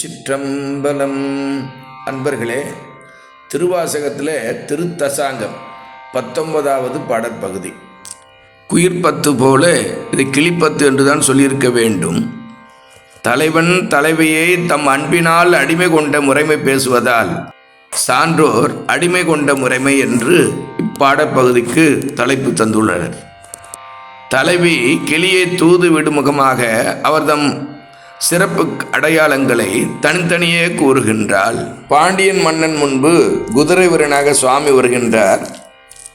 திருச்சிற்றம்பலம். அன்பர்களே திருவாசகத்தில் திருத்தசாங்கம் பத்தொன்பதாவது பாடற்பகுதி. குயிர்பத்து போல இது கிளிப்பத்து என்று தான் சொல்லியிருக்க வேண்டும். தலைவன் தலைவியை தம் அன்பினால் அடிமை கொண்ட முறைமை பேசுவதால் சான்றோர் அடிமை கொண்ட முறைமை என்று இப்பாடப்பகுதிக்கு தலைப்பு தந்துள்ளனர். தலைவி கிளியை தூது விடுமுகமாக அவர்தம் சிறப்பு அடையாளங்களை தனித்தனியே கூறுகின்றாள். பாண்டியன் மன்னன் முன்பு குதிரை வீரனாக சுவாமி வருகின்றார்.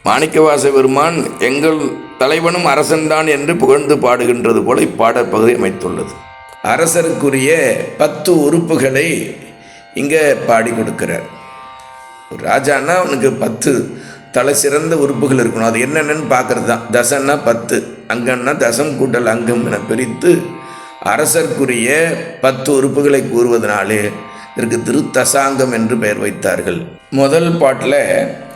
மாணிக்கவாச பெருமான் எங்கள் தலைவனும் அரசன்தான் என்று புகழ்ந்து பாடுகின்றது போல இப்பாடற்பகுதி அமைத்துள்ளது. அரசருக்குரிய பத்து உறுப்புகளை இங்கே பாடி கொடுக்கிறார். ஒரு ராஜான்னா அவனுக்கு பத்து தலை சிறந்த உறுப்புகள் இருக்கணும். அது என்னென்னு பார்க்கறது தான் தசன்னா பத்து அங்கன்னா தசம் கூட்டல் அங்கம் என பிரித்து அரசர்க்குரிய பத்து உறுப்புகளை கூறுவதனாலே இதற்கு திருத்தசாங்கம் என்று பெயர் வைத்தார்கள். முதல் பாட்டில்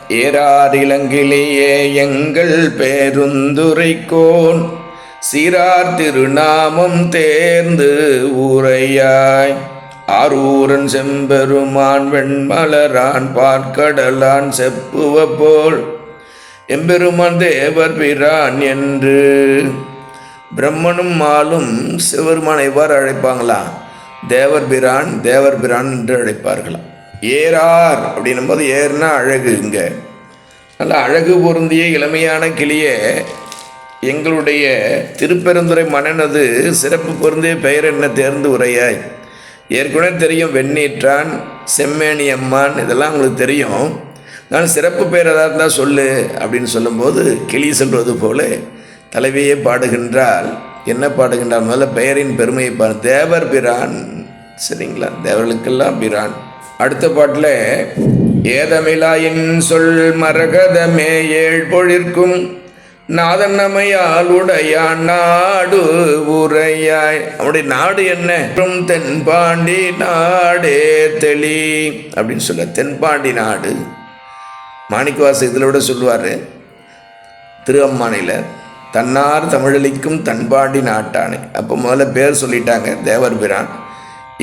ஏறாரிலங்கிலேயே எங்கள் பேருந்துரைக்கோன் சீரார் திருநாமம் தேர்ந்து ஊரையாய். ஆரூரன் செம்பெருமான் வெண்மலரான் பார்க்கடலான் செப்புவ போல் எம்பெருமான் தேவர் பிரான் என்று பிரம்மனும் மாலும் சிவருமான் எவ்வாறு அழைப்பாங்களா? தேவர் பிரான் தேவர் பிரான் என்று அழைப்பார்களாம் ஏறார் அப்படின்னும் போது ஏர்னா அழகு இங்கே. நல்ல அழகு பொருந்திய இளமையான கிளியே எங்களுடைய திருப்பெருந்துறை மன்னனது சிறப்பு பொருந்திய பெயர் என்ன தேர்ந்து உரையாய். ஏற்கனவே தெரியும் வெண்ணீற்றான் செம்மேனி அம்மான் இதெல்லாம் உங்களுக்கு தெரியும். நான் சிறப்பு பெயர் ஏதாவது இருந்தால் சொல்லு அப்படின்னு சொல்லும்போது கிளி சொல்வது போல தலைவியே பாடுகின்றால் என்ன பாடுகின்றால் முதல்ல பெயரின் பெருமையை பாரு. தேவர் பிரான். சரிங்களா? தேவர்களுக்கெல்லாம் பிரான். அடுத்த பாட்டில் ஏதமிழாயின் சொல் மரகதமே ஏழ் பொழிற்கும். நாதன்னமையால் உடையான் நாடு உரையாய். அவனுடைய நாடு என்ன? தென்பாண்டி நாடே தெளி. அப்படின்னு சொல்ல தென்பாண்டி நாடு. மாணிக்கவாச இதில் விட சொல்லுவார். திரு தன்னார் தமிழளிக்கும் தன்பாண்டி நாட்டானே. அப்போ முதல்ல பேர் சொல்லிட்டாங்க தேவர் பிரான்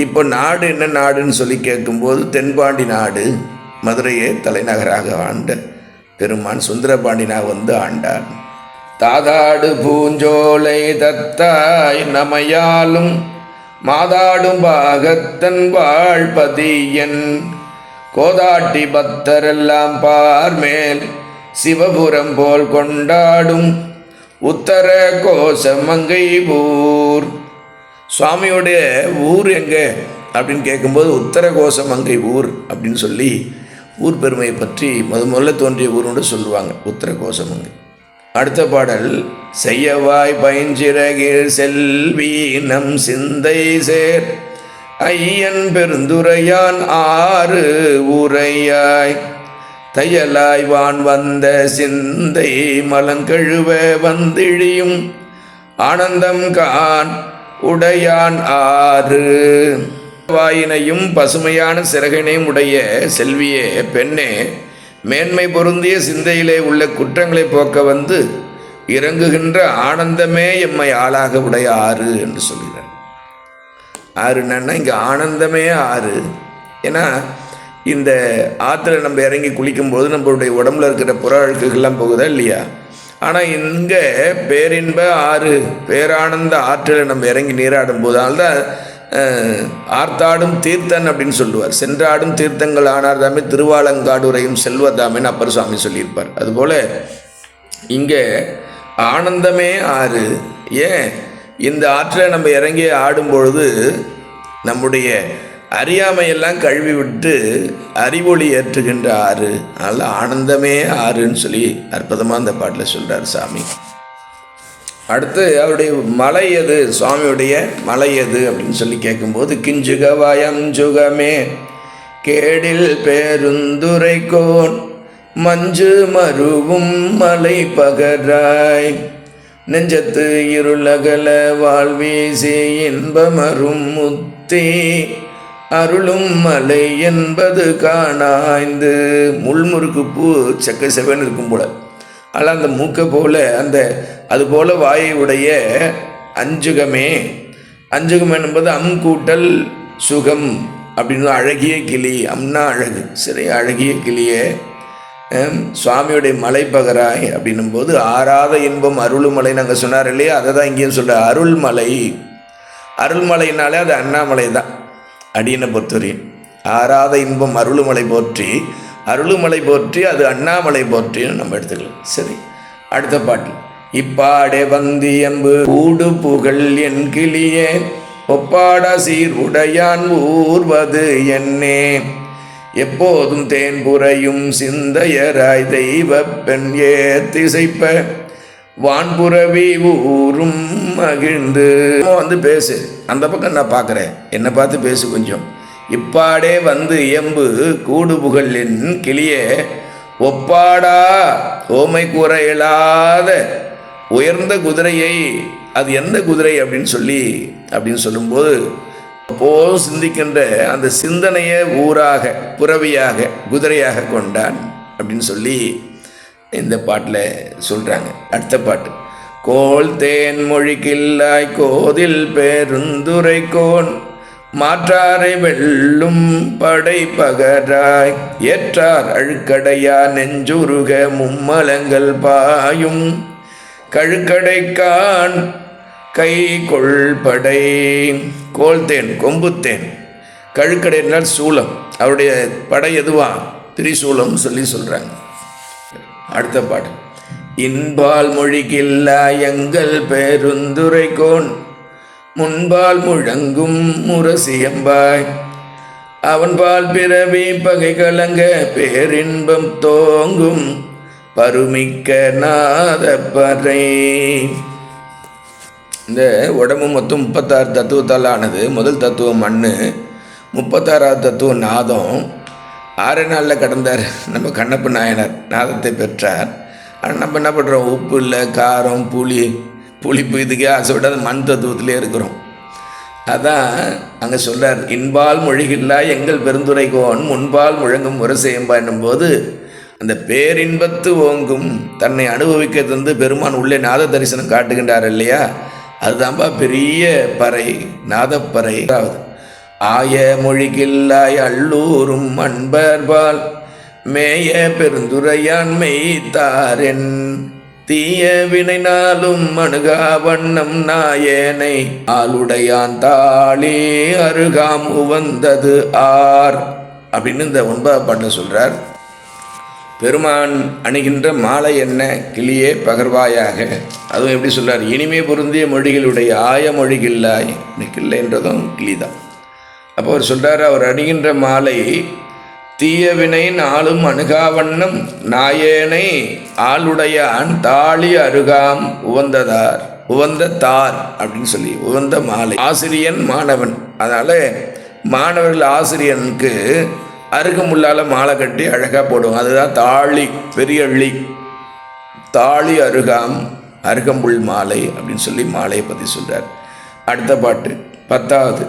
இப்போ நாடு என்ன நாடுன்னு சொல்லி கேட்கும்போது தென்பாண்டி நாடு மதுரையே தலைநகராக ஆண்ட பெருமான் சுந்தரபாண்டினாக வந்து ஆண்டார். தாதாடு பூஞ்சோலை தத்தாய் நமையாலும் மாதாடும் பாகத்தன் வாழ்பதியன். கோதாட்டி பக்தரெல்லாம் பார்மேல் சிவபுரம் போல் கொண்டாடும் உத்தர கோசமங்கை ஊர் சுவாமியோடைய ஊர் எங்கே அப்படின்னு கேட்கும்போது உத்தர கோசமங்கை ஊர் அப்படின்னு சொல்லி ஊர் பெருமையை பற்றி முத முதல்ல தோன்றிய ஊரோடு சொல்லுவாங்க உத்தர கோசமங்கை. அடுத்த பாடல் செய்யவாய் பயின்சிறகில் செல்வி நம் சிந்தை சேர். ஐயன் பெருந்துரையான் ஆறு உரையாய். தையலாய் வான் வந்த சிந்தை மலங்கழுவ வந்திழியும். ஆனந்தம் கான் உடையான் ஆறு. வாயினையும் பசுமையான சிறகினையும் உடைய செல்வியே பெண்ணே மேன்மை பொருந்திய சிந்தையிலே உள்ள குற்றங்களை போக்க வந்து இறங்குகின்ற ஆனந்தமே எம்மை ஆளாக உடைய ஆறு என்று சொல்கிறார். ஆறு என்னன்னா இங்கே ஆனந்தமே ஆறு. ஏன்னா இந்த ஆற்றுல நம்ம இறங்கி குளிக்கும்போது நம்மளுடைய உடம்புல இருக்கிற புற அழுக்குகள்லாம் போகுதா இல்லையா? ஆனால் இங்கே பேரின்ப ஆறு பேரானந்த ஆற்றில் நம்ம இறங்கி நீராடும் போது அதனால்தான் ஆர்த்தாடும் தீர்த்தன் அப்படின்னு சொல்லுவார். சென்றாடும் தீர்த்தங்கள் ஆனார் தாமே திருவாலங்காடுரையும் செல்வதாமேன்னு அப்பர் சுவாமி சொல்லியிருப்பார். அதுபோல் இங்கே ஆனந்தமே ஆறு. ஏன்? இந்த ஆற்றில் நம்ம இறங்கி ஆடும் பொழுது நம்முடைய அறியாமையெல்லாம் கழுவி விட்டு அறிவொளி ஏற்றுகின்ற ஆறு. அதனால் ஆனந்தமே ஆறுன்னு சொல்லி அற்புதமாக அந்த பாட்டில் சொல்கிறார் சாமி. அடுத்து அவருடைய மலை எது? சுவாமியுடைய மலை எது அப்படின்னு சொல்லி கேட்கும்போது கிஞ்சுகவாயம் ஜுகமே கேடில் பேருந்துரைக்கோன் மஞ்சு மருவும் மலை பகராய். நெஞ்சத்து இருளகல வாழ்வீசி இன்பமரும் முத்தே அருளும் மலை என்பது காணாய்ந்து. முள்முறுக்கு பூ செக்க செவன் இருக்கும் போல. ஆனால் அந்த மூக்கை போல அந்த அது போல வாயை உடைய அஞ்சுகமே. அஞ்சுகம் என்பது அம் கூட்டல் சுகம் அப்படின்னு அழகிய கிளி அம்னா அழகு சரி அழகிய கிளியே. சுவாமியுடைய மலை பகராய் அப்படின்னும் போது ஆறாத இன்பம் அருள்மலை நாங்கள் சொன்னார் இல்லையா? அதை தான் இங்கேயும் சொல்கிற அருள்மலை. அருள்மலைனாலே அது அண்ணாமலை தான். அடியனை பொறுத்தவரையும் ஆறாத இன்பம் அருளுமலை போற்றி. அருளுமலை போற்றி அது அண்ணாமலை போற்றின்னு நம்ம எடுத்துக்கலாம். சரி அடுத்த பாட்டு. இப்பாடே வந்தியம்பு கூடு புகழ் என் கிளியே. ஒப்பாட சீர் உடையான் ஊர்வது என்னே. எப்போதும் தேன் புரையும் சிந்தையராய் தெய்வ பெண் ஏத்திசைப்ப. வான்புறவி ஊரும் மகிழ்ந்து. வந்து பேசு. அந்த பக்கம் நான் பார்க்குறேன். என்னை பார்த்து பேசு கொஞ்சம். இப்பாடே வந்து எம்பு கூடு புகழின் கிளியே. ஒப்பாடா ஓமை கூற இயலாத உயர்ந்த குதிரையை அது எந்த குதிரை அப்படின்னு சொல்லி அப்படின்னு சொல்லும்போது அப்போது சிந்திக்கின்ற அந்த சிந்தனையை ஊராக புறவியாக குதிரையாக கொண்டான் அப்படின்னு சொல்லி இந்த பாட்டில் சொல்கிறாங்க அடுத்த பாட்டு. கோல் தேன் மொழிக்கில்லாய் கோதில் பெருந்துரை கோன் மாற்றாரை வெல்லும் படை பகராய் ஏற்றார் அழுக்கடையா நெஞ்சுருக மும்மலங்கள் பாயும். கழுக்கடைக்கான் கை கொள்படை கோல்தேன் கொம்புத்தேன் கழுக்கடை என்றால் சூளம். அவருடைய படை எதுவா? திரிசூலம் சொல்லி சொல்கிறாங்க அடுத்த பாட்டு. இன்பால் மொழிகில்லா எங்கள் பெருந்துரைக்கோன் முன்பால் முழங்கும் முரசியம்பாய். அவன்பால் பிறவி பகை கலங்க பேரின்பம் தோங்கும். பருமிக்க நாதப்பறை இந்த உடம்பு மொத்தம் முப்பத்தாறு தத்துவத்தால் ஆனது. முதல் தத்துவம் மண் முப்பத்தாறாவது தத்துவம் நாதம். ஆறு நாளில் கடந்தார். நம்ம கண்ணப்ப நாயனார் நாதத்தை பெற்றார். ஆனால் நம்ம என்ன பண்ணுறோம் உப்பு இல்லை காரம் புளி புளிப்பு இதுக்கே ஆசைப்பட்டு அது மண் தத்துவத்திலே இருக்கிறோம். அதான் அங்கே சொல்கிறார் இன்பால் மொழிகில்லா எங்கள் பெருந்துரைகோன் முன்பால் முழங்கும் முரசேம்பா என்னும்போது அந்த பேரின்பத்து ஓங்கும் தன்னை அனுபவிக்க தந்து பெருமான் உள்ளே நாத தரிசனம் காட்டுகின்றார் இல்லையா? அதுதான்பா பெரிய பறை நாதப்பறை. அதாவது ஆய மொழிகில்லாய் அள்ளூரும் அன்பர்பால் மேய பெருந்துரையான் மெய்த்தாரென். தீய வினைனாலும் அணுகா வண்ணம் நாயேனை ஆளுடையான் தாளே அருகாம் உவந்தது ஆர். அப்படின்னு இந்த ஒன்பதாம் பாட்டில் சொல்கிறார் பெருமான் அணிகின்ற மாலை என்ன? கிளியே பகர்வாயாக. அதுவும் எப்படி சொல்கிறார் இனிமை பொருந்திய மொழிகளுடைய ஆய மொழிகில்லாய் கிள்ளை என்றதும் கிளிதான். அப்போ அவர் சொல்கிறார் அவர் அணிகின்ற மாலை தீயவினை நாளும் அணுகாவண்ணம் நாயேனை ஆளுடையான் தாளி அருகாம் உவந்ததார் உவந்த தார் அப்படின்னு சொல்லி உவந்த மாலை. ஆசிரியன் மாணவன். அதனால் மாணவர்கள் ஆசிரியனுக்கு அருகமுள்ளால் மாலை கட்டி அழகாக போடுவோம் அதுதான் தாளி பெரியள்ளி தாளி அருகாம் அருகம்புல் மாலை அப்படின்னு சொல்லி மாலையை பற்றி சொல்கிறார் அடுத்த பாட்டு பத்தாவது.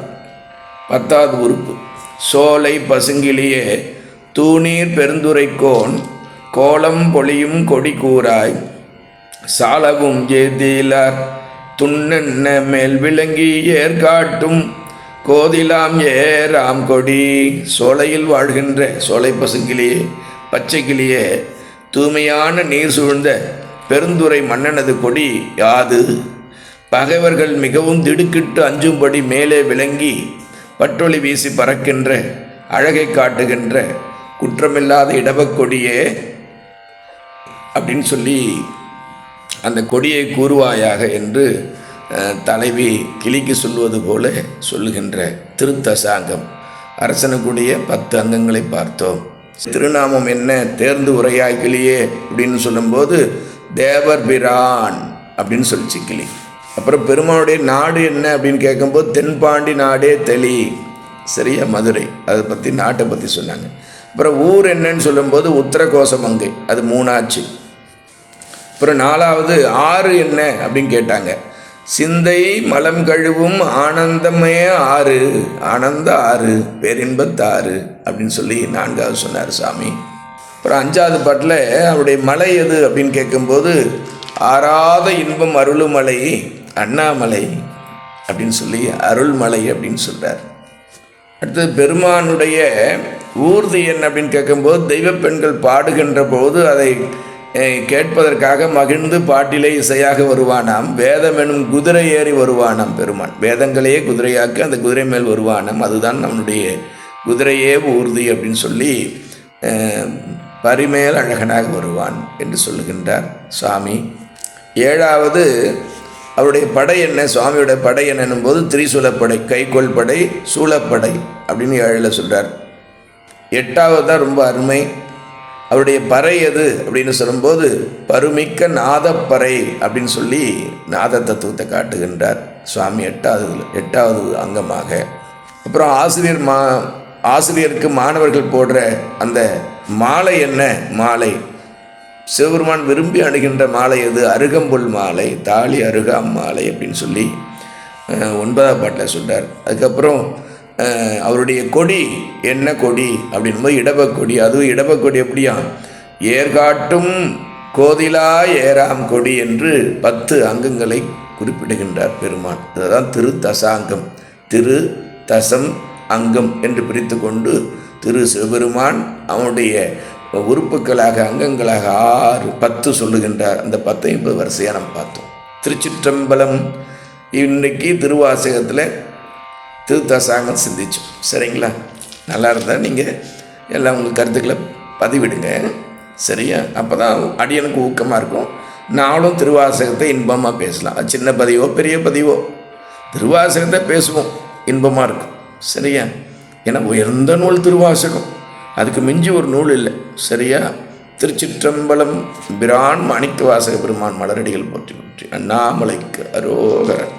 பத்தாவது உறுப்பு. சோலை பசுங்கிளியே தூணீர் பெருந்துரைக்கோன் கோலம் பொழியும் கொடி கூறாய். சாலவும் ஏதிலார் துண்ணெண்ண மேல் விளங்கி ஏற்காட்டும். கோதிலாம் ஏராம் கொடி சோலையில் வாழ்கின்ற சோலை பசுங்கிளியே பச்சை கிளியே தூய்மையான நீர் சூழ்ந்த பெருந்துரை மன்னனது கொடி யாது? பகைவர்கள் மிகவும் திடுக்கிட்டு அஞ்சும்படி மேலே விளங்கி பட்டொளி வீசி பறக்கின்ற அழகை காட்டுகின்ற குற்றமில்லாத இடவக்கொடியே அப்படின்னு சொல்லி அந்த கொடியை கூறுவாயாக என்று தலைவி கிளிக்கு சொல்வது போல சொல்லுகின்ற திருத்தசாங்கம். அரசனுக்குடைய பத்து அங்கங்களை பார்த்தோம். திருநாமம் என்ன? தேர்ந்து உரையாய் கிளியே அப்படின்னு சொல்லும்போது தேவர் பிரான் அப்படின்னு சொல்லிச்சு கிளி. அப்புறம் பெருமானுடைய நாடு என்ன அப்படின்னு கேட்கும்போது தென்பாண்டி நாடே தெளி. சரியா? மதுரை. அதை பற்றி நாட்டை பற்றி சொன்னாங்க. அப்புறம் ஊர் என்னன்னு சொல்லும்போது உத்தரகோசமங்கை. அது மூணாச்சு. அப்புறம் நாலாவது ஆறு என்ன அப்படின்னு கேட்டாங்க. சிந்தை மலம் கழுவும் ஆனந்தமே ஆறு. ஆனந்த ஆறு பேரின்பத்தாறு அப்படின்னு சொல்லி நான்காவது சொன்னார் சாமி. அப்புறம் அஞ்சாவது பாட்டில் அவருடைய மலை எது அப்படின்னு கேட்கும்போது ஆறாத இன்பம் அருளுமலை அண்ணாமலை அப்படின்னு சொல்லி அருள்மலை அப்படின்னு சொல்கிறார் அடுத்தது பெருமானுடைய ஊர்தி என்ன அப்படின்னு கேட்கும்போது தெய்வ பெண்கள் பாடுகின்ற போது அதை கேட்பதற்காக மகிழ்ந்து பாட்டிலே இசையாக வருவானாம். வேதம் எனும் குதிரை ஏறி வருவானாம் பெருமான். வேதங்களையே குதிரையாக்கி அந்த குதிரை மேல் வருவானாம். அதுதான் நம்முடைய குதிரையே ஊர்தி அப்படின்னு சொல்லி பரிமேல் அழகனாக வருவான் என்று சொல்லுகின்றார். சுவாமி ஏழாவது அவருடைய படை என்ன சுவாமியோட படை என்னன்னும் போது திரிசூலப்படை கைக்கோள் படை சூலப்படை அப்படின்னு ஏழில் சொல்கிறார் எட்டாவது தான் ரொம்ப அருமை. அவருடைய பறை எது அப்படின்னு சொல்லும்போது பருமிக்க நாதப்பறை அப்படின்னு சொல்லி நாத தத்துவத்தை காட்டுகின்றார் சுவாமி எட்டாவது எட்டாவது அங்கமாக. அப்புறம் ஆசிரியர் மா ஆசிரியருக்கு மாணவர்கள் போடுற அந்த மாலை என்ன? மாலை. சிவபெருமான் விரும்பி அணுகின்ற மாலை எது? அருகம்புல் மாலை தாலி அருகாம் மாலை அப்படின்னு சொல்லி ஒன்பதாம் பாட்டில் சொல்கிறார் அதுக்கப்புறம் அவருடைய கொடி என்ன கொடி அப்படின்போது போது இடபக்கொடி அதுவும் இடபக்கொடி எப்படியா? ஏற்காட்டும் கோதிலா ஏறாம் கொடி என்று பத்து அங்கங்களை குறிப்பிடுகின்றார் பெருமான். அதுதான் திரு தசாங்கம். திரு தசம் அங்கம் என்று பிரித்து கொண்டு திரு சிவபெருமான் அவனுடைய உறுப்புகளாக அங்கங்களாக ஆறு பத்து சொல்லுகின்றார். அந்த பத்தையும் இப்போ வரிசையாக நம்ம பார்த்தோம். திருச்சிற்றம்பலம் இன்னைக்கு திருவாசகத்தில் திருத்தசாங்கம் சிந்திச்சோம். சரிங்களா? நல்லா இருந்தால் நீங்கள் எல்லாம் உங்கள் கருத்துக்களை பதிவிடுங்க. சரியா? அப்போ தான் அடியனுக்கு ஊக்கமாக இருக்கும். நானும் திருவாசகத்தை இன்பமாக பேசலாம். சின்ன பதிவோ பெரிய பதிவோ. திருவாசகத்தை பேசுவோம். இன்பமாக இருக்கும். சரியா? ஏன்னா உயர்ந்த நூல் திருவாசகம். அதுக்கு மிஞ்சி ஒரு நூல் இல்லை. சரியா? திருச்சிற்றம்பலம் பிரான் மாணிக்க வாசக பெருமான் மலரடிகள் போற்றி போற்றி. அண்ணாமலைக்கு அரோகரன்.